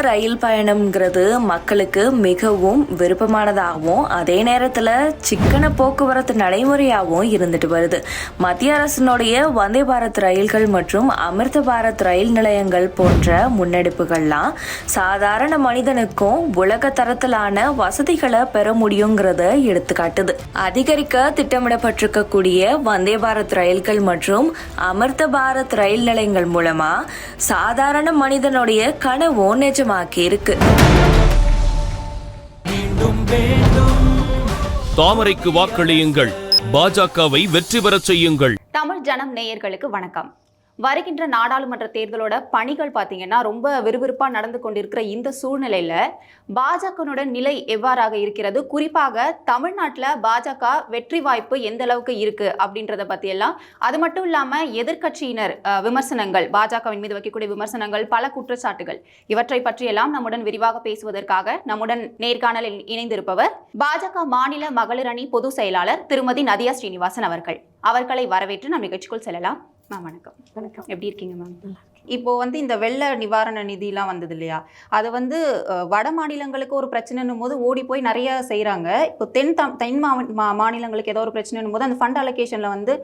ரயில் பயணம்ங்கிறது மக்களுக்கு மிகவும் விருப்பமானதாகவும் அதே நேரத்தில் சிக்கன போக்குவரத்து நடைமுறையாகவும் இருந்துட்டு வருது. மத்திய அரசினுடைய வந்தே பாரத் ரயில்கள் மற்றும் அமிர்த பாரத் ரயில் நிலையங்கள் போன்ற முன்னெடுப்புகள்லாம் சாதாரண மனிதனுக்கும் உலக தரத்திலான வசதிகளை பெற முடியுங்கிறத எடுத்துக்காட்டுது. அதிகரிக்க திட்டமிடப்பட்டிருக்கக்கூடிய வந்தே பாரத் ரயில்கள் மற்றும் அமிர்த பாரத் ரயில் நிலையங்கள் மூலமா சாதாரண மனிதனுடைய கனவும் நிஜமாக்கி இருக்கு தாமரைக்கு வாக்களியுங்கள். பாஜகவை வெற்றி பெறச் செய்யுங்கள். தமிழ் ஜனம் நேயர்களுக்கு வணக்கம். வருகின்ற நாடாளுமன்ற தேர்தலோட பணிகள் பார்த்தீங்கன்னா ரொம்ப விறுவிறுப்பாக நடந்து கொண்டிருக்கிற இந்த சூழ்நிலையில் பாஜகனுடன் நிலை எவ்வாறாக இருக்கிறது? குறிப்பாக தமிழ்நாட்டில் பாஜக வெற்றி வாய்ப்பு எந்த அளவுக்கு இருக்குது அப்படின்றத பற்றியெல்லாம் அது மட்டும் இல்லாமல் எதிர்க்கட்சியினர் விமர்சனங்கள் பாஜகவின் மீது வைக்கக்கூடிய விமர்சனங்கள் பல குற்றச்சாட்டுகள் இவற்றை பற்றியெல்லாம் நம்முடன் விரிவாக பேசுவதற்காக நம்முடன் நேர்காணலில் இணைந்திருப்பவர் பாஜக மாநில மகளிர் அணி பொதுச் செயலாளர் திருமதி நதியா ஸ்ரீனிவாசன் அவர்கள். அவர்களை வரவேற்று நம் நிகழ்ச்சிக்குள் செல்லலாம். மேம் வணக்கம். வணக்கம். எப்படி இருக்கீங்க மேம் இப்போ வந்து இந்த வெள்ள நிவாரண நிதிலாம் வந்தது இல்லையா அது வந்து வட மாநிலங்களுக்கு ஒரு பிரச்சனைன்னும் போது ஓடி போய் நிறைய செய்கிறாங்க இப்போ தென் தம் தென் மாவ- மா மாநிலங்களுக்கு ஏதோ ஒரு பிரச்சனைன்னும் போது அந்த ஃபண்ட் அலோகேஷனில் வந்து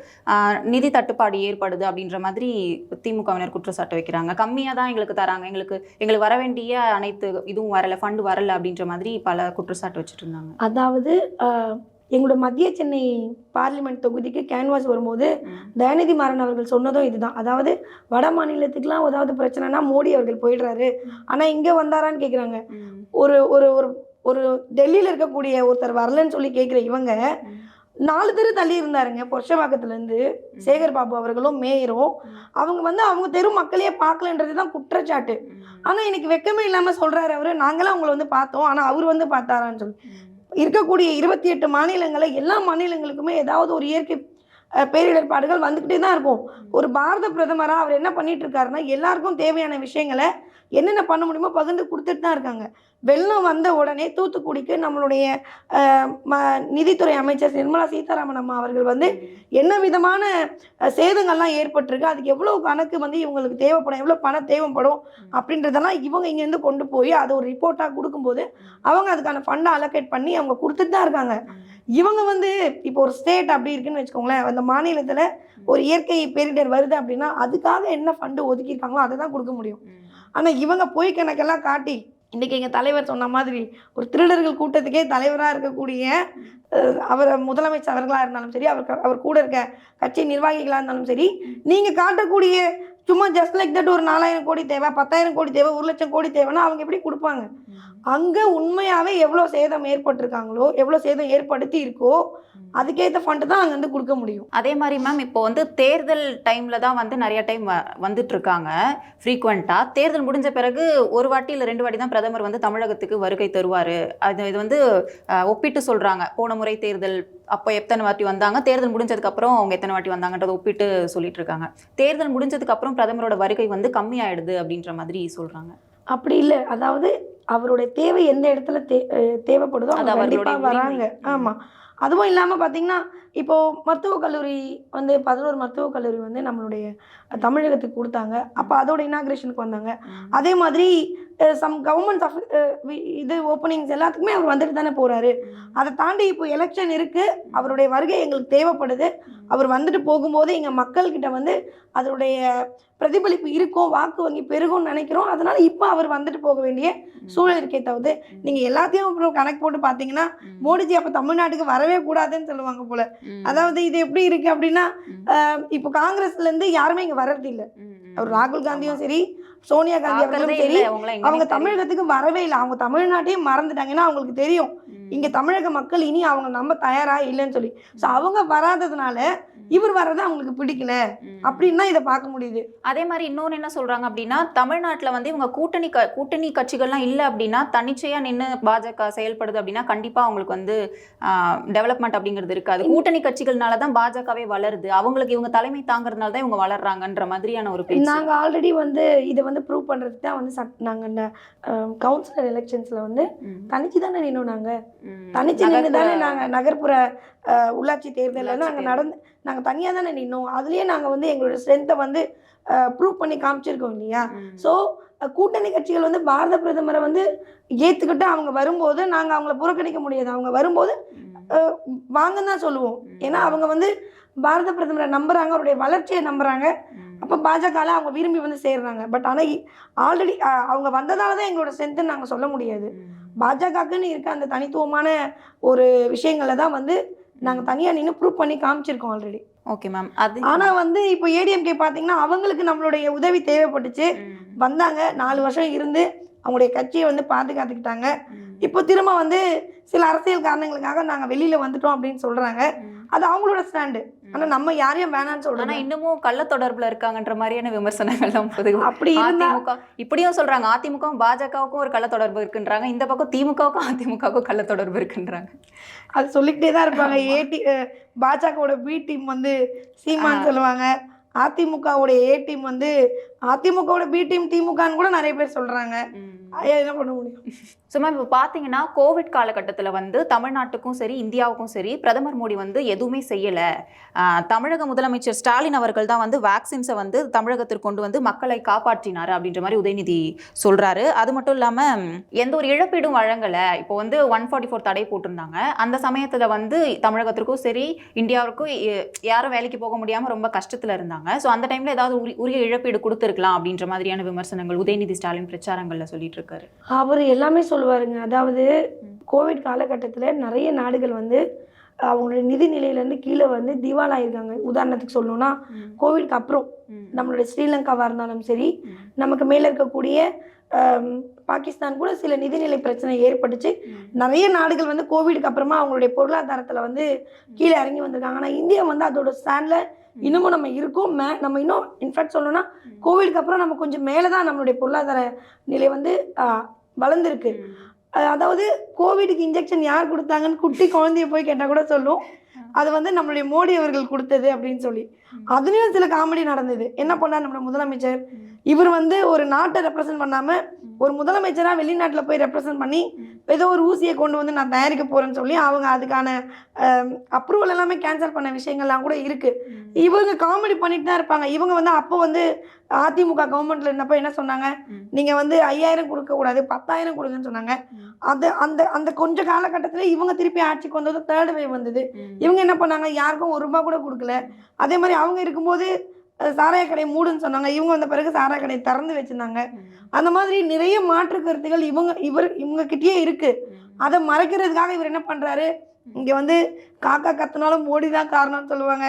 நிதி தட்டுப்பாடு ஏற்படுது அப்படின்ற மாதிரி திமுகவினர் குற்றச்சாட்டு வைக்கிறாங்க. கம்மியாக தான் எங்களுக்கு தராங்க. எங்களுக்கு எங்களுக்கு வர வேண்டிய அனைத்து இதுவும் வரல ஃபண்டு வரல அப்படின்ற மாதிரி பல குற்றச்சாட்டு வச்சுட்டு இருந்தாங்க. அதாவது எங்களோட மத்திய சென்னை பார்லிமெண்ட் தொகுதிக்கு கேன்வாஸ் வரும்போது தயாநிதி மாறன் அவர்கள் சொன்னதும் இதுதான். அதாவது வட மாநிலத்துக்குலாம் ஏதாவது பிரச்சனைனா மோடி அவர்கள் போயிடுறாரு. ஆனா இங்க வந்தாரான்னு கேக்குறாங்க. ஒரு ஒரு ஒரு ஒரு டெல்லியில இருக்கக்கூடிய ஒருத்தர் வரலன்னு சொல்லி கேட்குற இவங்க நாலு தெரு தள்ளி இருந்தாருங்க. பொர்ஷவாக்கத்துலேருந்து சேகர் பாபு அவர்களும் மேயரும். அவங்க வந்து அவங்க தெரு மக்களையே பார்க்கலன்றது தான் குற்றச்சாட்டு. ஆனா இன்னைக்கு வெக்கமே இல்லாம சொல்றாரு அவரு. நாங்களாம் அவங்கள வந்து பார்த்தோம். ஆனா அவர் வந்து பார்த்தாரான்னு சொல்லி. இருக்கக்கூடிய இருபத்தி எட்டு மாநிலங்களை எல்லா மாநிலங்களுக்குமே ஏதாவது ஒரு இயற்கை பேரிடர்பாடுகள் வந்துக்கிட்டே தான் இருக்கும். ஒரு பாரத பிரதமராக அவர் என்ன பண்ணிட்டு இருக்காருன்னா எல்லாருக்கும் தேவையான விஷயங்களை என்னென்ன பண்ண முடியுமோ பகிர்ந்து கொடுத்துட்டு தான் இருக்காங்க. வெள்ளம் வந்த உடனே தூத்துக்குடிக்கு நம்மளுடைய ம நிதித்துறை அமைச்சர் நிர்மலா சீதாராமன் அம்மா அவர்கள் வந்து என்ன விதமான சேதங்கள்லாம் ஏற்பட்டிருக்கு அதுக்கு எவ்வளோ கணக்கு வந்து இவங்களுக்கு தேவைப்படும் எவ்வளோ பணம் தேவைப்படும் அப்படின்றதெல்லாம் இவங்க இங்கேருந்து கொண்டு போய் அதை ஒரு ரிப்போர்ட்டாக கொடுக்கும்போது அவங்க அதுக்கான ஃபண்டை அலோகேட் பண்ணி அவங்க கொடுத்துட்டு தான் இருக்காங்க. இவங்க வந்து இப்போ ஒரு ஸ்டேட் அப்படி இருக்குன்னு வச்சுக்கோங்களேன் அந்த மாநிலத்தில் ஒரு இயற்கை பேரிடர் வருது அப்படின்னா அதுக்காக என்ன ஃபண்டு ஒதுக்கியிருக்காங்களோ அதை தான் கொடுக்க முடியும். ஆனால் இவங்க போய் கணக்கெல்லாம் காட்டி இன்றைக்கி எங்கள் தலைவர் சொன்ன மாதிரி ஒரு திருடர்கள் கூட்டத்துக்கே தலைவராக இருக்கக்கூடிய அவர் முதலமைச்சர் அவர்களாக இருந்தாலும் சரி அவர் அவர் கூட இருக்க கட்சி நிர்வாகிகளாக இருந்தாலும் சரி நீங்கள் காட்டக்கூடிய சும்மா ஜஸ்ட் லைக் தட் ஒரு நாலாயிரம் கோடி தேவை பத்தாயிரம் கோடி தேவை ஒரு லட்சம் கோடி தேவைன்னா அவங்க எப்படி கொடுப்பாங்க? அங்கே உண்மையாகவே எவ்வளோ சேதம் ஏற்பட்டிருக்காங்களோ எவ்வளோ சேதம் ஏற்படுத்தி இருக்கோ அதுக்கேற்ற ஃபண்டு தான் அங்கேருந்து கொடுக்க முடியும். அதே மாதிரி மேம் இப்போ வந்து தேர்தல் டைம்ல தான் வந்து நிறைய டைம் வந்துட்டு இருக்காங்க. ஃப்ரீக்வெண்ட்டா தேர்தல் முடிஞ்ச பிறகு ஒரு வாட்டி இல்லை ரெண்டு வாட்டி தான் பிரதமர் வந்து தமிழகத்துக்கு வருகை தருவார். அது இது வந்து ஒப்பிட்டு சொல்றாங்க. போன முறை தேர்தல் அப்போ எத்தனை வாட்டி வந்தாங்க? தேர்தல் முடிஞ்சதுக்கு அப்புறம் அவங்க எத்தனை வாட்டி வந்தாங்கன்றதை ஒப்பிட்டு சொல்லிட்டு இருக்காங்க தேர்தல் முடிஞ்சதுக்கு அப்புறம் பிரதமரோட வருகை வந்து கம்மியாயிடுது அப்படின்ற மாதிரி சொல்றாங்க. அப்படி இல்லை. அதாவது அவருடைய தேவை எந்த இடத்துல தே தேவைப்படுதோ அது அவங்க கண்டிப்பாக வராங்க. ஆமாம் அதுவும் இல்லாமல் பார்த்தீங்கன்னா இப்போ மருத்துவக் கல்லூரி வந்து பதினோரு மருத்துவக் கல்லூரி வந்து நம்மளுடைய தமிழகத்துக்கு கொடுத்தாங்க. அப்போ அதோட இனாக்ரேஷனுக்கு வந்தாங்க. அதே மாதிரி சம் கவர்மெண்ட் இது ஓப்பனிங்ஸ் எல்லாத்துக்குமே அவர் வந்துட்டு தானே போறாரு. அதை தாண்டி இப்போ எலெக்ஷன் இருக்கு. அவருடைய வருகை எங்களுக்கு தேவைப்படுது. அவர் வந்துட்டு போகும்போது எங்கள் மக்கள்கிட்ட வந்து அதனுடைய பிரதிபலிப்பு இருக்கும் வாக்கு வங்கி பெருகும்னு நினைக்கிறோம். அதனால இப்போ அவர் வந்துட்டு போக வேண்டிய சூழல் இருக்கே தவிர்த்து நீங்கள் எல்லாத்தையும் அப்புறம் கணக்கு போட்டு பார்த்தீங்கன்னா மோடிஜி அப்போ தமிழ்நாட்டுக்கு வரவே கூடாதுன்னு சொல்லுவாங்க போல. அதாவது இது எப்படி இருக்கு அப்படின்னா இப்போ காங்கிரஸ்ல இருந்து யாருமே இங்கே வர்றது இல்லை. அவர் ராகுல் காந்தியும் சரி சோனியா காந்தி அவர்களும் சரி அவங்க தமிழகத்துக்கு வரவே இல்லை. அவங்க தமிழ்நாட்டையும் மறந்துட்டாங்க ஏன்னா அவங்களுக்கு தெரியும். இங்க தமிழக மக்கள் இனி அவங்க நம்ப தயாரா இல்லைன்னு சொல்லி. ஸோ அவங்க வராததுனால இவர் வர்றது அவங்களுக்கு பிடிக்கல. அப்படின்னு இதை பார்க்க முடியுது. அதே மாதிரி இன்னொன்று என்ன சொல்றாங்க அப்படின்னா தமிழ்நாட்டில் வந்து இவங்க கூட்டணி க கூட்டணி கட்சிகள்லாம் இல்லை அப்படின்னா தன்னிச்சையா நின்று பாஜக செயல்படுது அப்படின்னா கண்டிப்பா அவங்களுக்கு வந்து டெவலப்மெண்ட் அப்படிங்கிறது இருக்காது. கூட்டணி கட்சிகள்னால தான் பாஜகவே வளருது. அவங்களுக்கு இவங்க தலைமை தாங்கிறதுனால தான் இவங்க வளர்றாங்கன்ற மாதிரியான ஒரு பேச்சு. நாங்க ஆல்ரெடி வந்து இதை வந்து ப்ரூவ் பண்றதுக்கு தான் வந்து சட்- நாங்க இந்த கவுன்சிலர் எலெக்ஷன்ஸ்ல வந்து. தனிச்சு தானே நின்னோம் நாங்க. ம். தனிச்சு நின்று தானே நகர்ப்புற- நாங்க நகர்ப்புற உள்ளாட்சி தேர்தலில் தேர்தல். நடந்து நாங்க நாங்கள் தனியாக தானே நின்னோம். அதுலேயே நாங்கள் வந்து எங்களோட ஸ்ட்ரென்த்தை வந்து ப்ரூவ் பண்ணி காமிச்சிருக்கோம் இல்லையா? ஸோ கூட்டணி கட்சிகள் வந்து பாரத பிரதமரை வந்து ஏற்றுக்கிட்டு அவங்க வரும்போது நாங்கள் அவங்கள புறக்கணிக்க முடியாது. அவங்க வரும்போது வாங்கன்னு தான் சொல்லுவோம். ஏன்னா அவங்க வந்து பாரத பிரதமரை நம்புறாங்க அவருடைய வளர்ச்சியை நம்புறாங்க. அப்போ பாஜகவில் அவங்க விரும்பி வந்து சேர்றாங்க. பட் ஆனால் ஆல்ரெடி அவங்க வந்ததால தான் எங்களோட ஸ்ட்ரென்த்துன்னு நாங்கள் சொல்ல முடியாது. பாஜகக்குன்னு இருக்க அந்த தனித்துவமான ஒரு விஷயங்களை தான் வந்து நாங்கள் தனியாக நின்று ப்ரூவ் பண்ணி காமிச்சிருக்கோம் ஆல்ரெடி ஓகே மேம் அது ஆனால் வந்து இப்போ ஏடிஎம்கே பார்த்தீங்கன்னா அவங்களுக்கு நம்மளுடைய உதவி தேவைப்பட்டுச்சு. வந்தாங்க நாலு வருஷம் இருந்து அவங்களுடைய கட்சியை வந்து பாதுகாத்துக்கிட்டாங்க. இப்போ திரும்ப வந்து சில அரசியல் காரணங்களுக்காக நாங்கள் வெளியில் வந்துட்டோம் அப்படின்னு சொல்கிறாங்க அது அவங்களோட ஸ்டாண்டு ஆனால் நம்ம யாரையும் வேணாம்னு ஆனா சொல்கிறோம் இன்னமும் கள்ள தொடர்புல இருக்காங்கன்ற மாதிரியான விமர்சனங்கள்லாம் பொதுவா அப்படி அதிமுக இப்படியும் சொல்றாங்க. அதிமுகவும் பாஜகவுக்கும் ஒரு கள்ள தொடர்பு இருக்குன்றாங்க. இந்த பக்கம் திமுகவுக்கும் அதிமுகவுக்கும் கள்ள தொடர்பு இருக்குன்றாங்க. அது சொல்லிக்கிட்டே தான் இருப்பாங்க. ஏடி பாஜகவோட பி டீம் வந்து சீமான்னு. சொல்லுவாங்க. அதிமுகவுடைய ஏ டீம் வந்து அதிமுகவோட பி டீம் திமுகன்னு கூட நிறைய பேர் சொல்றாங்க. என்ன பண்ண முடியும்? ஸோ மேம் இப்போ பார்த்தீங்கன்னா கோவிட் காலகட்டத்தில் வந்து தமிழ்நாட்டுக்கும் சரி இந்தியாவுக்கும் சரி பிரதமர் மோடி வந்து எதுவுமே செய்யலை. தமிழக முதலமைச்சர் ஸ்டாலின் அவர்கள் தான் வந்து வேக்சின்ஸை வந்து தமிழகத்திற்கு கொண்டு வந்து மக்களை காப்பாற்றினார் அப்படின்ற மாதிரி உதயநிதி சொல்கிறாரு அது மட்டும் இல்லாமல் எந்த ஒரு இழப்பீடும் வழங்கலை. இப்போ வந்து ஒன் ஃபார்ட்டி ஃபோர் தடை போட்டிருந்தாங்க. அந்த சமயத்தில் வந்து தமிழகத்திற்கும் சரி இந்தியாவுக்கும் எ- யாரும் வேலைக்கு போக முடியாமல் ரொம்ப கஷ்டத்தில் இருந்தாங்க. ஸோ அந்த டைமில் ஏதாவது உரி- உரிய இழப்பீடு இருக்கலாம் அப்படின்ற மாதிரியான விமர்சனங்கள் உதயநிதி ஸ்டாலின் பிரச்சாரங்களில் சொல்லிட்டு இருக்காரு அவர் எல்லாமே சொல்லுவாருங்க. அதாவது கோவிட் காலகட்டத்தில் நிறைய நாடுகள் வந்து அவங்களுடைய நிதி நிலையிலேருந்து கீழே வந்து திவாலாயிருக்காங்க. உதாரணத்துக்கு சொல்லணும்னா கோவிட்க்கு அப்புறம் நம்மளுடைய ஸ்ரீலங்காவாக இருந்தாலும் சரி நமக்கு மேலே இருக்கக்கூடிய பாகிஸ்தான் கூட சில நிதிநிலை பிரச்சனை ஏற்பட்டுச்சு. நிறைய நாடுகள் வந்து கோவிடுக்கு அப்புறமா அவங்களுடைய பொருளாதாரத்தில் வந்து கீழே இறங்கி வந்திருக்காங்க. ஆனால் இந்தியா வந்து அதோட ஸ்டாண்டில் இன்னமும் நம்ம இருக்கோம். மே நம்ம இன்னும் இன்ஃபேக்ட் சொல்லணும்னா கோவிடுக்கு அப்புறம் நம்ம கொஞ்சம் மேலே தான் நம்மளுடைய பொருளாதார நிலை வந்து வளர்ந்துருக்கு. அதாவது கோவிடுக்கு இன்ஜெக்ஷன் யார் கொடுத்தாங்கன்னு குட்டி குழந்தைய போய் கேட்டால் கூட சொல்லும். அது வந்து நம்மளுடைய மோடி அவர்கள் கொடுத்தது அப்படின்னு சொல்லி. அதுலேயும் சில காமெடி நடந்தது. என்ன பண்ணார் நம்மளோட முதலமைச்சர்? இவர் வந்து ஒரு நாட்டை ரெப்ரசன்ட் பண்ணாமல் ஒரு முதலமைச்சராக வெளிநாட்டில் போய் ரெப்ரசன்ட் பண்ணி ஏதோ ஒரு ஊசியை கொண்டு வந்து நான் தயாரிக்க போகிறேன்னு சொல்லி அவங்க அதுக்கான அப்ரூவல் எல்லாமே கேன்சல் பண்ண விஷயங்கள்லாம் கூட இருக்குது இவங்க காமெடி பண்ணிட்டு தான் இருப்பாங்க. இவங்க வந்து அப்போ வந்து அதிமுக கவர்மெண்ட்ல இருந்தப்போ என்ன சொன்னாங்க? நீங்கள் வந்து ஐயாயிரம் கொடுக்கக்கூடாது பத்தாயிரம் கொடுங்கன்னு சொன்னாங்க. அது அந்த அந்த கொஞ்ச காலகட்டத்தில் இவங்க திருப்பி ஆட்சிக்கு வந்தது தேர்ட் வேவ் வந்தது. இவங்க என்ன பண்ணாங்க? யாருக்கும் ஒரு ரூபா கூட கொடுக்கல. அதே மாதிரி அவங்க இருக்கும்போது அது சாராய கடை மூடுன்னு சொன்னாங்க. இவங்க வந்த பிறகு சாராய கடை திறந்து வச்சிருந்தாங்க. அந்த மாதிரி நிறைய மாற்று கருத்துகள் இவங்க இவர் இவங்க கிட்டயே இருக்கு. அதை மறைக்கிறதுக்காக இவர் என்ன பண்றாரு? இங்க வந்து காக்கா கத்துனாலும் மோடி தான் காரணம்னு சொல்லுவாங்க.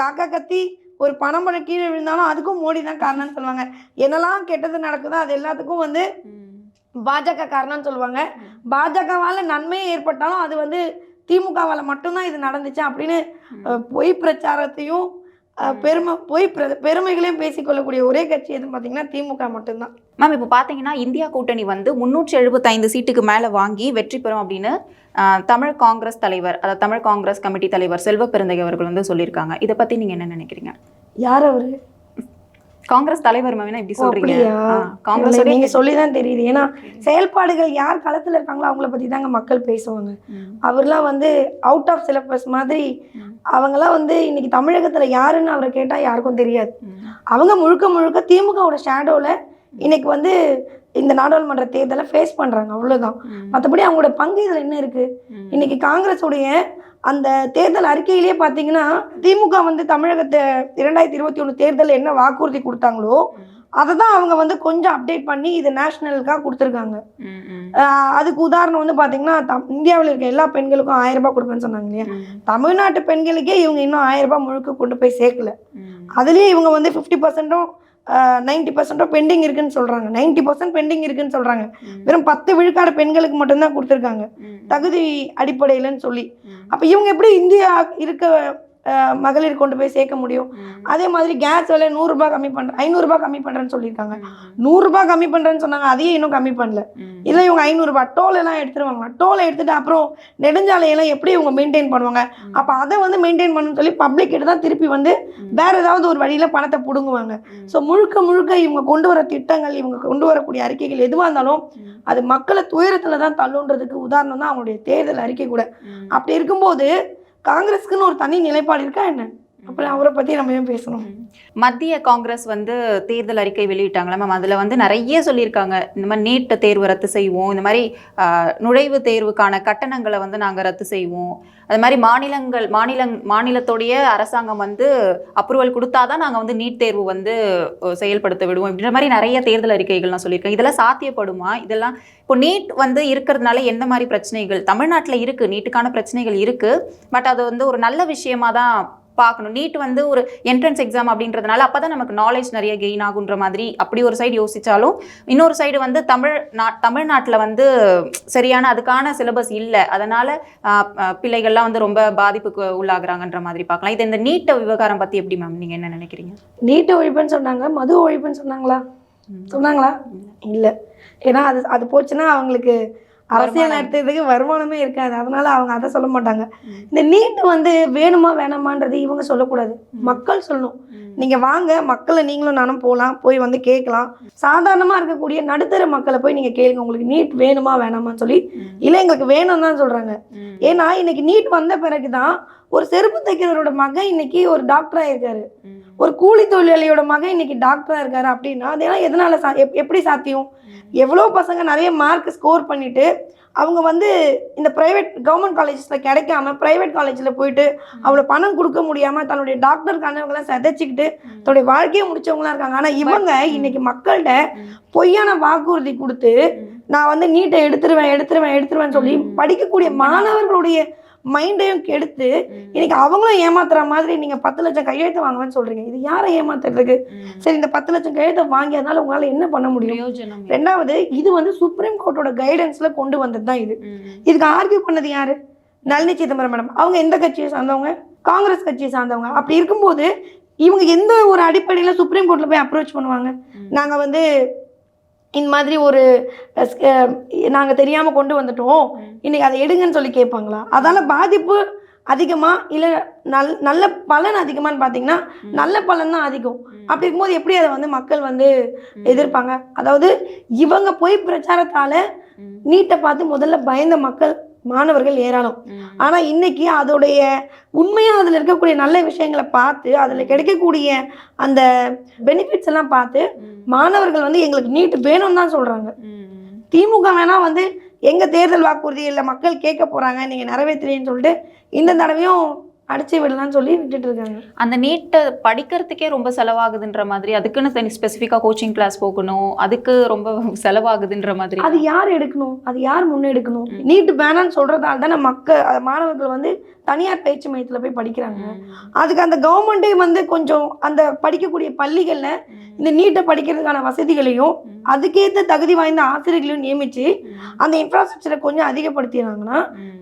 காக்கா கத்தி ஒரு பணம் பணம் கீழே விழுந்தாலும் அதுக்கும் மோடி தான் காரணம்னு சொல்லுவாங்க. என்னெல்லாம் கெட்டது நடக்குதோ அது எல்லாத்துக்கும் வந்து பாஜக காரணம்னு சொல்லுவாங்க. பாஜகவால் நன்மை ஏற்பட்டாலும் அது வந்து திமுகவால் மட்டும்தான் இது நடந்துச்சு அப்படின்னு பொய் பிரச்சாரத்தையும் பெருமை பொய் பிர- பெருமைகளையும் பேசிக்கொள்ளக்கூடிய ஒரே கட்சி எதுன்னு பார்த்தீங்கன்னா திமுக மட்டும்தான். மேம் இப்போ பார்த்தீங்கன்னா இந்தியா கூட்டணி வந்து முன்னூற்றி எழுபத்தைந்து சீட்டுக்கு மேலே வாங்கி வெற்றி பெறும் அப்படின்னு தமிழ் காங்கிரஸ் தலைவர் அதாவது தமிழ் காங்கிரஸ் கமிட்டி தலைவர் செல்வ பெருந்தகை அவர்கள் வந்து சொல்லியிருக்காங்க. இதை பற்றி நீங்கள் என்ன நினைக்கிறீங்க? யார் அவரு? காங்கிரஸ் தலைவர் மேம் என்ன இப்படி சொல்றீங்க. காங்கிரஸ் நீங்க சொல்லி தான் தெரியுது. ஏன்னா செயல்பாடுகள் யார் களத்துல இருக்காங்களோ அவங்கள பத்தி தாங்க மக்கள் பேசுவாங்க. அவர்லாம் வந்து அவுட் ஆஃப் சிலபஸ் மாதிரி அவங்கெல்லாம் வந்து இன்னைக்கு தமிழகத்துல யாருன்னு அவரை கேட்டா யாருக்கும் தெரியாது. அவங்க முழுக்க முழுக்க திமுகவோட ஷேடோவில் இன்னைக்கு வந்து இந்த நாடாளுமன்ற தேர்தலை ஃபேஸ் பண்றாங்க. அவ்வளவுதான். மற்றபடி அவங்களோட பங்கு இதில் என்ன இருக்கு? இன்னைக்கு காங்கிரஸுடைய அந்த தேர்தல் அறிக்கையிலேயே பார்த்தீங்கன்னா திமுக வந்து தமிழகத்தை இரண்டாயிரத்தி இருபத்தி ஒன்று தேர்தலில் என்ன வாக்குறுதி கொடுத்தாங்களோ அதை தான் அவங்க வந்து கொஞ்சம் அப்டேட் பண்ணி இது நேஷனலுக்காக கொடுத்துருக்காங்க. அதுக்கு உதாரணம் வந்து பார்த்தீங்கன்னா தம் இந்தியாவில் இருக்க எல்லா பெண்களுக்கும் ஆயிரம் ரூபாய் கொடுப்பேன்னு சொன்னாங்க இல்லையா? தமிழ்நாட்டு பெண்களுக்கே இவங்க இன்னும் ஆயிரம் ரூபாய் முழுக்க கொண்டு போய் சேர்க்கல. அதுலேயே இவங்க வந்து ஃபிஃப்டி பர்சன்ட்டும் நைன்டி பர்சன்ட்டும் பெண்டிங் இருக்குன்னு சொல்கிறாங்க நைன்டி பர்சன்ட் பெண்டிங் இருக்குன்னு சொல்கிறாங்க வெறும் பத்து விழுக்காடு பெண்களுக்கு மட்டும்தான் கொடுத்துருக்காங்க. தகுதி அடிப்படையிலன்னு சொல்லி. அப்போ இவங்க எப்படி இந்தியா இருக்க மகளிர் கொண்டு போய் சேர்க்க முடியும். அதே மாதிரி கேஸ் விலை நூறுரூபா கம்மி பண்ணுறேன் ஐநூறுரூபா கம்மி பண்ணுறேன்னு சொல்லியிருக்காங்க. நூறுரூபா கம்மி பண்ணுறேன்னு சொன்னாங்க அதையே இன்னும் கம்மி பண்ணல. இல்லை இவங்க ஐநூறுரூபா டோல் எல்லாம் எடுத்துருவாங்க. டோலை எடுத்துட்டு அப்புறம் நெடுஞ்சாலையெல்லாம் எப்படி இவங்க மெயின்டைன் பண்ணுவாங்க? அப்போ அதை வந்து மெயின்டைன் பண்ணணும்னு சொல்லி பப்ளிக் கிட்ட தான் திருப்பி வந்து வேற ஏதாவது ஒரு வழியில பணத்தை பிடுங்குவாங்க. ஸோ முழுக்க முழுக்க இவங்க கொண்டு வர திட்டங்கள் இவங்க கொண்டு வரக்கூடிய அறிக்கைகள் எதுவாக இருந்தாலும் அது மக்களை துயரத்துல தான் தள்ளுன்றதுக்கு உதாரணம் தான் அவங்களுடைய தேர்தல் அறிக்கை கூட. அப்படி இருக்கும்போது காங்கிரஸ்க்குன்னு ஒரு தனி நிலைப்பாடு இருக்கா என்ன? அப்புறம் அவரை பத்தி நம்ம ஏன் பேசணும்? மத்திய காங்கிரஸ் வந்து தேர்தல் அறிக்கை வெளியிட்டாங்களா? மேம் அதில் வந்து நிறைய சொல்லியிருக்காங்க. இந்த மாதிரி நீட் தேர்வு ரத்து செய்வோம். இந்த மாதிரி நுழைவு தேர்வுக்கான கட்டணங்களை வந்து நாங்கள் ரத்து செய்வோம். அது மாதிரி மாநிலங்கள் மாநிலங் மாநிலத்துடைய அரசாங்கம் வந்து அப்ரூவல் கொடுத்தாதான் நாங்கள் வந்து நீட் தேர்வு வந்து செயல்படுத்த விடுவோம். இப்படின்ற மாதிரி நிறைய தேர்தல் அறிக்கைகள்லாம் சொல்லியிருக்காங்க இதெல்லாம் சாத்தியப்படுமா? இதெல்லாம் இப்போ நீட் வந்து இருக்கிறதுனால எந்த மாதிரி பிரச்சனைகள்? தமிழ்நாட்டில் இருக்குது நீட்டுக்கான பிரச்சனைகள் இருக்குது பட் அது வந்து ஒரு நல்ல விஷயமா தான் பார்க்கணும். நீட் வந்து ஒரு என்ட்ரன்ஸ் எக்ஸாம் அப்படின்றதுனால அப்போ தான் நமக்கு நாலேஜ் நிறைய கெயின் ஆகுன்ற மாதிரி அப்படி ஒரு சைடு யோசிச்சாலும் இன்னொரு சைடு வந்து தமிழ் நா தமிழ்நாட்டில் வந்து சரியான அதுக்கான சிலபஸ் இல்லை. அதனால் பிள்ளைகள்லாம் வந்து ரொம்ப பாதிப்புக்கு உள்ளாகுறாங்கன்ற மாதிரி பார்க்கலாம். இது இந்த நீட் விவகாரம் பற்றி எப்படி மேம் நீங்கள் என்ன நினைக்கிறீங்க? நீட்டை ஒழிப்புன்னு சொன்னாங்க மது ஒழிப்புன்னு சொன்னாங்களா? சொன்னாங்களா? இல்ல. ஏன்னா அது அது போச்சுன்னா அவங்களுக்கு அரசியல். நடத்துறதுக்கு வருமானமே இருக்காது. அதனால அவங்க அதை சொல்ல மாட்டாங்க. இந்த நீட் வந்து வேணுமா வேணாமான்றது இவங்க சொல்லக்கூடாது. மக்கள் சொல்லணும். நீங்க வாங்க மக்களை நீங்களும் நானும் போகலாம் போய் வந்து கேட்கலாம். சாதாரணமா இருக்கக்கூடிய நடுத்தர மக்களை போய் நீங்க கேளுங்க. உங்களுக்கு நீட் வேணுமா வேணாமான்னு சொல்லி இல்லை எங்களுக்கு வேணும் தான் சொல்றாங்க ஏன்னா இன்னைக்கு நீட் வந்த பிறகுதான் ஒரு செருப்பு தைக்கிறவரோட மகன் இன்னைக்கு ஒரு டாக்டரா இருக்காரு. ஒரு கூலி தொழிலாளியோட மகன் இன்னைக்கு டாக்டரா இருக்காரு அப்படின்னா அதெல்லாம் எதனால சா எப்- எப்படி சாத்தியம்? எவ்வளோ பசங்க நிறைய மார்க் ஸ்கோர் பண்ணிட்டு அவங்க வந்து இந்த பிரைவேட் கவர்மெண்ட் காலேஜஸில் கிடைக்காம பிரைவேட் காலேஜில் போயிட்டு அவ்வளோ பணம் கொடுக்க முடியாம தன்னுடைய டாக்டர் கனவுகளை சதைச்சிக்கிட்டு தன்னுடைய வாழ்க்கையை முடிச்சவங்களாம் இருக்காங்க. ஆனால் இவங்க இன்னைக்கு மக்கள்கிட்ட பொய்யான வாக்குறுதி கொடுத்து நான் வந்து நீட்டை எடுத்துருவேன் எடுத்துருவேன் எடுத்துருவேன்னு சொல்லி. படிக்கக்கூடிய மாணவர்களுடைய மைண்டையும் கெடுத்து இன்னைக்கு அவங்களும் ஏமாத்துற மாதிரி நீங்க பத்து லட்சம் கையெழுத்து வாங்குவேன்னு சொல்றீங்க. இது யாரை ஏமாத்துறதுக்கு? சரி இந்த பத்து லட்சம் கையெழுத்தை வாங்கியதுனால உங்களால என்ன பண்ண முடியும்? ரெண்டாவது இது வந்து சுப்ரீம் கோர்ட்டோட கைடன்ஸ்ல கொண்டு வந்தது தான் இது. இதுக்கு ஆர்கியூ பண்ணது யாரு? நளினி சிதம்பரம் மேடம் அவங்க எந்த கட்சியை சார்ந்தவங்க? காங்கிரஸ் கட்சியை சார்ந்தவங்க. அப்படி இருக்கும்போது இவங்க எந்த ஒரு அடிப்படையில் சுப்ரீம் கோர்ட்டில் போய் அப்ரோச் பண்ணுவாங்க? நாங்கள் வந்து இந்த மாதிரி ஒரு நாங்கள் தெரியாமல் கொண்டு வந்துட்டோம். இன்னைக்கு அதை எடுங்கன்னு சொல்லி கேட்பாங்களா? அதால பாதிப்பு அதிகமா இல்லை நல் நல்ல பலன் அதிகமான்னு பார்த்தீங்கன்னா நல்ல பலன் தான் அதிகம். அப்படி இருக்கும்போது எப்படி அதை வந்து மக்கள் வந்து எதிர்ப்பாங்க? அதாவது இவங்க போய் பிரச்சாரத்தால நீட்டை பார்த்து முதல்ல பயந்த மக்கள் மாணவர்கள் ஏராளம். ஆனா இன்னைக்கு அதோடைய உண்மையா அதுல இருக்கக்கூடிய நல்ல விஷயங்களை பார்த்து அதுல கிடைக்கக்கூடிய அந்த பெனிஃபிட்ஸ் எல்லாம் பார்த்து மாணவர்கள் வந்து எங்களுக்கு நீட் வேணும்னு தான் சொல்றாங்க. திமுக வேணா வந்து எங்க தேர்தல் வாக்குறுதி இல்லை மக்கள் கேட்க போறாங்க நீங்க நிறைவேற்றுறீங்கன்னு சொல்லிட்டு இந்த தடவையும் அடிச்சு விடலாம்னு சொல்லி விட்டுட்டு இருக்காங்க. அந்த நீட்டை படிக்கிறதுக்கே ரொம்ப செலவாகுதுன்ற மாதிரி அதுக்குன்னு தனி ஸ்பெசிஃபிக்காக கோச்சிங் கிளாஸ் போகணும் அதுக்கு ரொம்ப செலவாகுதுன்ற மாதிரி. அது யார் எடுக்கணும்? அது யார் முன்னெடுக்கணும்? நீட் வேணான்னு சொல்றதால தானே மக்கள் மாணவர்கள் வந்து தனியார் பயிற்சி மையத்துல போய் படிக்கிறாங்க. அதுக்கு அந்த கவர்மெண்ட்டே வந்து கொஞ்சம் அந்த படிக்கக்கூடிய பள்ளிகள்ல இந்த நீட்டை படிக்கிறதுக்கான வசதிகளையும் அதுக்கேற்ற தகுதி வாய்ந்த ஆசிரியர்களையும் நியமிச்சு அந்த இன்ஃப்ராஸ்ட்ரக்சரை கொஞ்சம் அதிகப்படுத்தினாங்கன்னா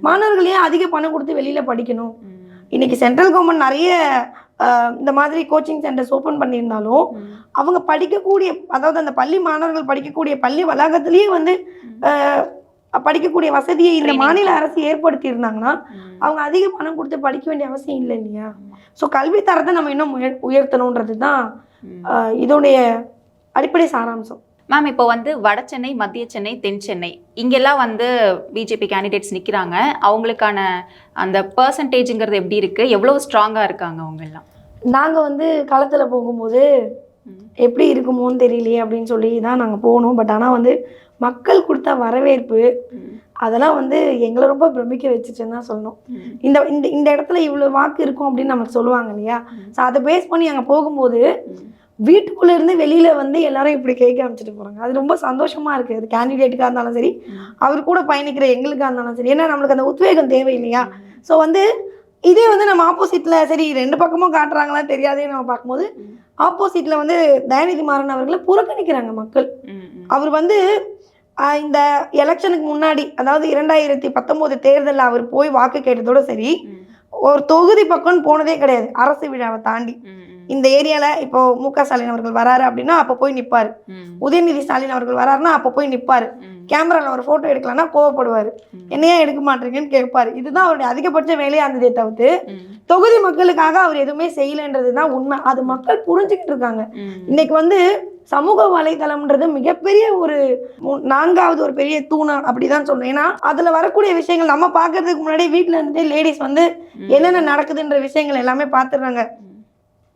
மாணவர்களையும் அதிக பணம் கொடுத்து வெளியில படிக்கணும். இன்னைக்கு சென்ட்ரல் கவர்மெண்ட் நிறைய இந்த மாதிரி கோச்சிங் சென்டர்ஸ் ஓப்பன் பண்ணியிருந்தாலும் அவங்க படிக்கக்கூடிய அதாவது அந்த பள்ளி மாணவர்கள் படிக்கக்கூடிய பள்ளி வளாகத்திலேயே வந்து படிக்கக்கூடிய வசதியை இந்த. மாநில அரசு ஏற்படுத்தி இருந்தாங்கன்னா அவங்க அதிக பணம் கொடுத்து படிக்க வேண்டிய அவசியம் இல்லை இல்லையா? ஸோ கல்வி தரத்தை நம்ம இன்னும் உயர் உயர்த்தணுன்றது தான் இதோடைய அடிப்படை சாராம்சம். மேம் இப்போ வந்து வட சென்னை மத்திய சென்னை தென் சென்னை. இங்கெல்லாம் வந்து பிஜேபி கேண்டிடேட்ஸ் நிற்கிறாங்க அவங்களுக்கான அந்த பர்சன்டேஜுங்கிறது எப்படி இருக்கு? எவ்வளவு ஸ்ட்ராங்கா இருக்காங்க அவங்க எல்லாம்? நாங்கள் வந்து களத்தில் போகும்போது எப்படி இருக்குமோன்னு தெரியலையே அப்படின்னு சொல்லி தான் நாங்கள் போனோம். பட் ஆனால் வந்து மக்கள் கொடுத்த வரவேற்பு அதெல்லாம் வந்து எங்களை ரொம்ப பிரமிக்க வச்சுச்சுன்னு தான் சொல்லணும். இந்த இந்த இந்த இடத்துல இவ்வளோ வாக்கு இருக்கும் அப்படின்னு நமக்கு சொல்லுவாங்க இல்லையா? ஸோ அதை பேஸ் பண்ணி அங்கே போகும்போது வீட்டுக்குள்ள இருந்து வெளியில வந்து எல்லாரும் இப்படி கேட்க ஆரம்பிச்சிட்டு போறாங்க. அது ரொம்ப சந்தோஷமா இருக்கு. அது கேண்டிடேட்டுக்காக இருந்தாலும் சரி அவர் கூட பயணிக்கிற எங்களுக்காக இருந்தாலும் சரி. ஏன்னா நம்மளுக்கு அந்த உத்வேகம் தேவை இல்லையா ஸோ வந்து இதே வந்து நம்ம ஆப்போசிட்ல சரி ரெண்டு பக்கமும் காட்டுறாங்களா தெரியாதே நம்ம பார்க்கும்போது ஆப்போசிட்ல வந்து தயாநிதி மாறன் அவர்களை புறக்கணிக்கிறாங்க மக்கள். அவர் வந்து இந்த எலெக்ஷனுக்கு முன்னாடி அதாவது இரண்டாயிரத்தி பத்தொம்போது தேர்தலில் அவர் போய் வாக்கு கேட்டதோட சரி ஒரு தொகுதி பக்கம்னு போனதே கிடையாது. அரசு விழாவை தாண்டி. இந்த ஏரியால இப்போ மு க ஸ்டாலின் அவர்கள் வராரு அப்படின்னா அப்போ போய் நிப்பாரு. உதயநிதி ஸ்டாலின் அவர்கள் வராருன்னா அப்போ போய் நிப்பாரு. கேமரால ஒரு போட்டோ எடுக்கலன்னா கோவப்படுவாரு. என்னையா எடுக்க மாட்டீங்கன்னு கேட்பாரு. இதுதான் அவருடைய அதிகபட்ச வேலையா இருந்ததே தவிர்த்து தொகுதி மக்களுக்காக அவர் எதுவுமே செய்யலைன்றது தான் உண்மை. அது மக்கள் புரிஞ்சுக்கிட்டு இருக்காங்க. இன்னைக்கு வந்து சமூக வலைதளம்ன்றது மிகப்பெரிய ஒரு நான்காவது ஒரு பெரிய தூணா அப்படிதான் சொல்லணும் ஏன்னா அதுல வரக்கூடிய விஷயங்கள் நம்ம பார்க்கறதுக்கு முன்னாடி வீட்ல இருந்துட்டு லேடிஸ் வந்து என்னென்ன நடக்குதுன்ற விஷயங்கள் எல்லாமே பார்த்துடுறாங்க.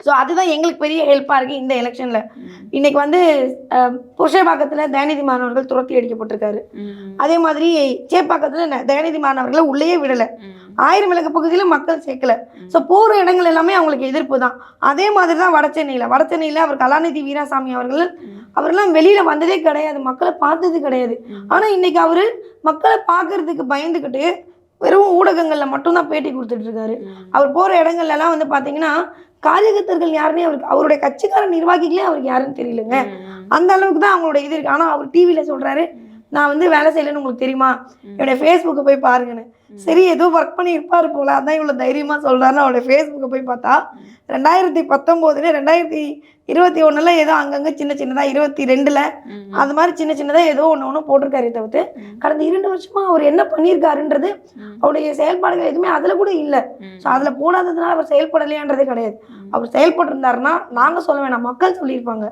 ஸோ அதுதான் எங்களுக்கு பெரிய ஹெல்ப்பாக இருக்குது இந்த எலெக்ஷனில் இன்னைக்கு வந்து புருஷபாக்கத்தில் தயநிதி மாணவர்கள் துரத்தி அடிக்கப்பட்டிருக்காரு. அதே மாதிரி சேப்பாக்கத்தில் தயநிதி மாணவர்களை உள்ளேயே விடலை. ஆயிரம் விளக்கு பகுதியில் மக்கள் சேர்க்கல. ஸோ போகிற இடங்கள் எல்லாமே அவங்களுக்கு எதிர்ப்பு தான். அதே மாதிரி தான் வட சென்னையில். வட சென்னையில் அவர் கலாநிதி வீராசாமி அவர்கள் அவரெல்லாம் வெளியில் வந்ததே கிடையாது. மக்களை பார்த்தது கிடையாது. ஆனால் இன்னைக்கு அவர் மக்களை பார்க்கறதுக்கு பயந்துக்கிட்டு வெறும் ஊடகங்களில் மட்டும்தான் பேட்டி கொடுத்துட்டு இருக்காரு. அவர் போகிற இடங்கள்ல எல்லாம் வந்து பார்த்தீங்கன்னா காரியகர்த்தர்கள் யாருன்னே அவருக்கு அவருடைய கட்சிக்கார நிர்வாகிகளே அவருக்கு யாருன்னு தெரியலங்க. அந்த அளவுக்கு தான் அவங்களோட இது இருக்கு. ஆனால் அவர் டிவியில் சொல்றாரு நான் வந்து வேலை செய்யலைன்னு உங்களுக்கு தெரியுமா? என்னுடைய ஃபேஸ்புக்கை போய் பாருங்கன்னு. சரி ஏதோ ஒர்க் பண்ணி இருப்பாரு போல. அதான் இவ்வளோ தைரியமா சொல்றாருன்னு அவருடைய ஃபேஸ்புக்கை போய் பார்த்தா ரெண்டாயிரத்தி பத்தொம்போதுல ரெண்டாயிரத்தி இருபத்தி ஒண்ணுல ஏதோ அங்கங்க சின்ன சின்னதா இருபத்தி ரெண்டுல அது மாதிரி சின்ன சின்னதா ஏதோ ஒன்று ஒன்று போட்டிருக்காரே தவிர்த்து கடந்த இரண்டு வருஷமா அவர் என்ன பண்ணியிருக்காருன்றது அவருடைய செயல்பாடுகள் எதுவுமே அதுல கூட இல்லை. ஸோ அதில் போடாததுனால அவர் செயல்படலையான்றதே கிடையாது. அவர் செயல்பட்டிருந்தாருன்னா நாங்கள் சொல்ல வேணாம். மக்கள் சொல்லியிருப்பாங்க.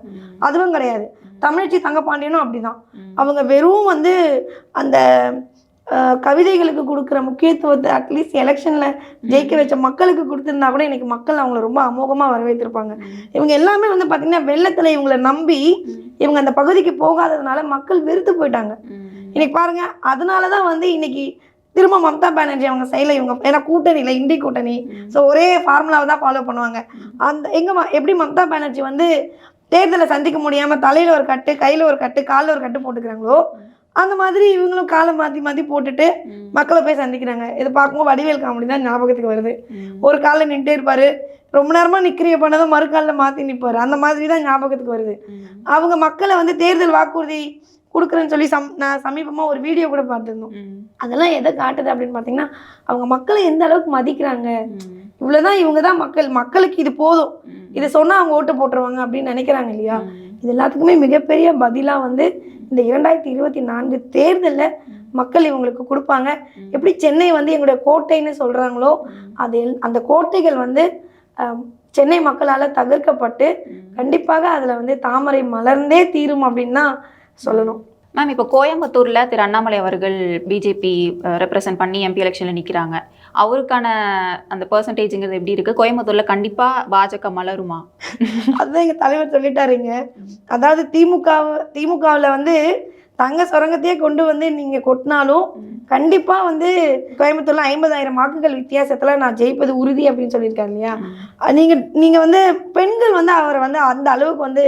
அதுவும் கிடையாது. தமிழச்சி தங்கப்பாண்டியனும் அப்படிதான். அவங்க வெறும் வந்து அந்த கவிதைகளுக்கு கொடுக்குற முக்கியத்துவத்தை அட்லீஸ்ட் எலெக்ஷனில் ஜெயிக்க வச்ச மக்களுக்கு கொடுத்துருந்தா கூட இன்னைக்கு மக்கள் அவங்கள ரொம்ப அமோகமாக வரவேற்றிருப்பாங்க. இவங்க எல்லாமே வந்து பார்த்தீங்கன்னா வெள்ளத்தில் இவங்களை நம்பி இவங்க அந்த பகுதிக்கு போகாததுனால மக்கள் வெறுத்து போயிட்டாங்க. இன்னைக்கு பாருங்க அதனால தான் வந்து இன்னைக்கு திரும்ப மம்தா பானர்ஜி அவங்க சைடில் இவங்க ஏன்னா கூட்டணியில் இண்டி கூட்டணி. ஸோ ஒரே ஃபார்முலாவை தான் ஃபாலோ பண்ணுவாங்க. அந்த எங்க ம- எப்படி மம்தா பானர்ஜி வந்து தேர்தலை சந்திக்க முடியாமல் தலையில் ஒரு கட்டு கையில் ஒரு கட்டு காலில் ஒரு கட்டு போட்டுக்கிறாங்களோ அந்த மாதிரி இவங்களும் காலை மாற்றி மாற்றி போட்டுட்டு மக்களை போய் சந்திக்கிறாங்க. இதை பார்க்கும்போது வடிவேல் காமெடி தான் ஞாபகத்துக்கு வருது. ஒரு காலில் நின்றுட்டே இருப்பாரு. ரொம்ப நேரமாக நிற்கிறிய பண்ணதும் மறுக்காலில் மாற்றி நிற்பாரு அந்த மாதிரி தான் ஞாபகத்துக்கு வருது. அவங்க மக்களை வந்து தேர்தல் வாக்குறுதி கொடுக்குறேன்னு சொல்லி சம் நான் சமீபமாக ஒரு வீடியோ கூட பார்த்துருந்தோம். அதெல்லாம் எதை காட்டுது அப்படின்னு பார்த்தீங்கன்னா அவங்க மக்களை எந்த அளவுக்கு மதிக்கிறாங்க? இவ்வளோதான் இவங்க தான் மக்கள். மக்களுக்கு இது போதும். இதை சொன்னால் அவங்க ஓட்டு போட்டுருவாங்க அப்படின்னு நினைக்கிறாங்க இல்லையா? இது எல்லாத்துக்குமே மிகப்பெரிய பதிலாக வந்து இந்த இரண்டாயிரத்தி இருபத்தி நான்கு தேர்தலில் மக்கள் இவங்களுக்கு கொடுப்பாங்க. எப்படி சென்னை வந்து எங்களுடைய கோட்டைன்னு சொல்கிறாங்களோ அது அந்த கோட்டைகள் வந்து சென்னை மக்களால் தகர்க்கப்பட்டு கண்டிப்பாக அதில் வந்து தாமரை மலர்ந்தே தீரும் அப்படின்னு தான் சொல்லணும். மேம் இப்போ கோயம்புத்தூரில் திரு அண்ணாமலை அவர்கள் பிஜேபி ரெப்ரசன்ட் பண்ணி எம்பி எலெக்ஷனில் நிற்கிறாங்க அவருக்கான அந்த பர்சன்டேஜுங்கிறது எப்படி இருக்குது கோயம்புத்தூரில் கண்டிப்பாக பாஜக மலருமா? அதுதான் எங்கள் தலைவர் சொல்லிட்டாருங்க. அதாவது திமுக திமுகவில் வந்து தங்க சுரங்கத்தையே கொண்டு வந்து நீங்கள் கொட்டினாலும் கண்டிப்பாக வந்து கோயம்புத்தூரில் ஐம்பதாயிரம் வாக்குகள் வித்தியாசத்தில் நான் ஜெயிப்பது உறுதி அப்படின்னு சொல்லியிருக்காரு இல்லையா? நீங்கள் நீங்கள் வந்து பெண்கள் வந்து அவரை வந்து அந்த அளவுக்கு வந்து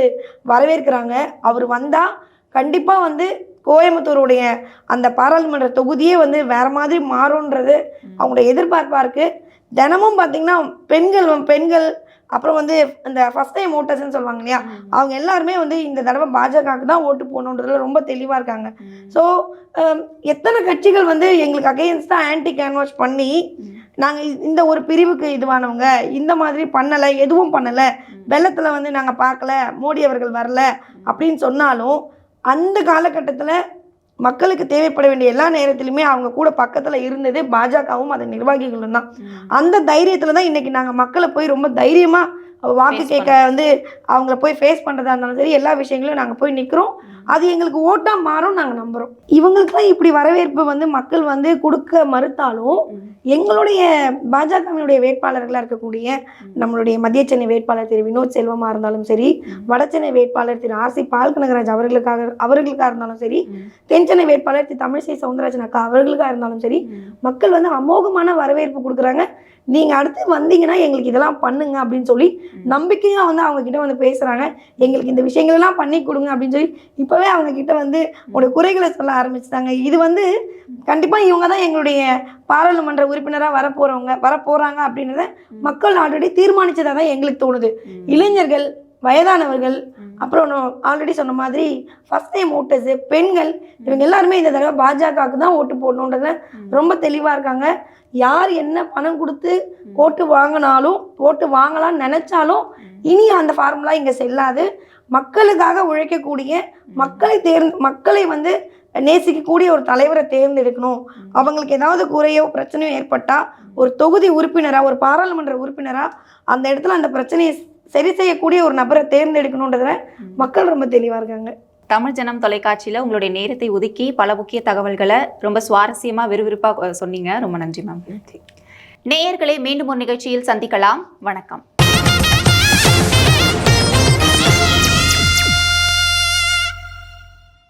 வரவேற்கிறாங்க. அவர் வந்தால் கண்டிப்பாக வந்து கோயம்புத்தூருடைய அந்த பாராளுமன்ற தொகுதியே வந்து வேற மாதிரி மாறும்ன்றது அவங்களோட எதிர்பார்ப்பாக இருக்கு. தினமும் பார்த்தீங்கன்னா பெண்கள் பெண்கள் அப்புறம் வந்து இந்த ஃபர்ஸ்ட் டைம் ஓட்டர்ஸ்ன்னு சொல்லுவாங்க இல்லையா? அவங்க எல்லாருமே வந்து இந்த தடவை பாஜகவுக்கு தான் ஓட்டு போகணுன்றதுல ரொம்ப தெளிவாக இருக்காங்க. ஸோ எத்தனை கட்சிகள் வந்து எங்களுக்கு அகைன்ஸ்டாக ஆன்டி கேன்வாஷ் பண்ணி நாங்கள் இந்த ஒரு பிரிவுக்கு இதுவானவங்க இந்த மாதிரி பண்ணலை எதுவும் பண்ணலை வெள்ளத்தில் வந்து நாங்கள் பார்க்கல மோடி அவர்கள் வரல அப்படின்னு சொன்னாலும் அந்த காலகட்டத்தில் மக்களுக்கு தேவைப்பட வேண்டிய எல்லா நேரத்திலுமே அவங்க கூட பக்கத்தில் இருந்தது பாஜகவும் அதன் நிர்வாகிகளும் தான். அந்த தைரியத்தில் தான் இன்னைக்கு நாங்கள் மக்களை போய் ரொம்ப தைரியமாக வாக்கு கேட்க வந்து அவங்கள போய் ஃபேஸ் பண்ணுறதா இருந்தாலும் சரி எல்லா விஷயங்களும் நாங்கள் போய் நிற்கிறோம் அது எங்களுக்கு ஓட்டாக மாறும் நாங்கள் நம்புகிறோம் இவங்களுக்குலாம் இப்படி வரவேற்பு வந்து மக்கள் வந்து கொடுக்க மறுத்தாலும் எங்களுடைய பாஜகவினுடைய வேட்பாளர்களாக இருக்கக்கூடிய நம்மளுடைய மத்திய சென்னை வேட்பாளர் திரு வினோத் செல்வமா இருந்தாலும் சரி வட சென்னை வேட்பாளர் திரு ஆர் சி பால்கனகராஜ் அவர்களுக்காக அவர்களுக்காக இருந்தாலும் சரி தென் சென்னை வேட்பாளர் திரு தமிழிசை சவுந்தரராஜன் அக்கா அவர்களுக்காக இருந்தாலும் சரி மக்கள் வந்து அமோகமான வரவேற்பு கொடுக்குறாங்க. நீங்கள் அடுத்து வந்தீங்கன்னா எங்களுக்கு இதெல்லாம் பண்ணுங்க அப்படின்னு சொல்லி நம்பிக்கையாக வந்து அவங்க கிட்ட வந்து பேசுகிறாங்க எங்களுக்கு இந்த விஷயங்கள் எல்லாம் பண்ணி கொடுங்க அப்படின்னு சொல்லி இப்போவே அவங்க கிட்ட வந்து உங்களுடைய குறைகளை சொல்ல ஆரம்பிச்சிட்டாங்க. இது வந்து கண்டிப்பாக இவங்க தான் எங்களுடைய பாராளுமன்ற உறுப்பினராக வரப்போகிறவங்க வரப்போகிறாங்க அப்படின்றத மக்கள் ஆல்ரெடி தீர்மானிச்சதாக தான் எங்களுக்கு தோணுது. இளைஞர்கள் வயதானவர்கள் அப்புறம் ஆல்ரெடி சொன்ன மாதிரி ஃபர்ஸ்ட் டைம் ஓட்டர்ஸு பெண்கள் இவங்க எல்லாருமே இந்த தடவை பாஜகவுக்கு தான் ஓட்டு போடணுன்றதுல ரொம்ப தெளிவாக இருக்காங்க. யார் என்ன பணம் கொடுத்து ஓட்டு வாங்கினாலும் ஓட்டு வாங்கலாம்னு நினைச்சாலும் இனி அந்த ஃபார்முலா இங்கே செல்லாது. மக்களுக்காக உழைக்கக்கூடிய மக்களை தேர்ந்து மக்களை வந்து நேசிக்கக்கூடிய ஒரு தலைவரை தேர்ந்தெடுக்கணும். அவங்களுக்கு ஏதாவது குறையோ பிரச்சனையோ ஏற்பட்டா ஒரு தொகுதி உறுப்பினராக ஒரு பாராளுமன்ற உறுப்பினராக அந்த இடத்துல அந்த பிரச்சனையை சரி செய்யக்கூடிய ஒரு நபரை தேர்ந்தெடுக்கணுன்றதுல மக்கள் ரொம்ப தெளிவாக இருக்காங்க. தமிழ் ஜனம் தொலைக்காட்சியில உங்களுடைய நேரத்தை ஒதுக்கி பல முக்கிய தகவல்களை ரொம்ப சுவாரஸ்யமா விறுவிறுப்பா அஹ், சொன்னீங்க. ரொம்ப நன்றி மேம் நேயர்களை மீண்டும் ஒரு நிகழ்ச்சியில் சந்திக்கலாம். வணக்கம்.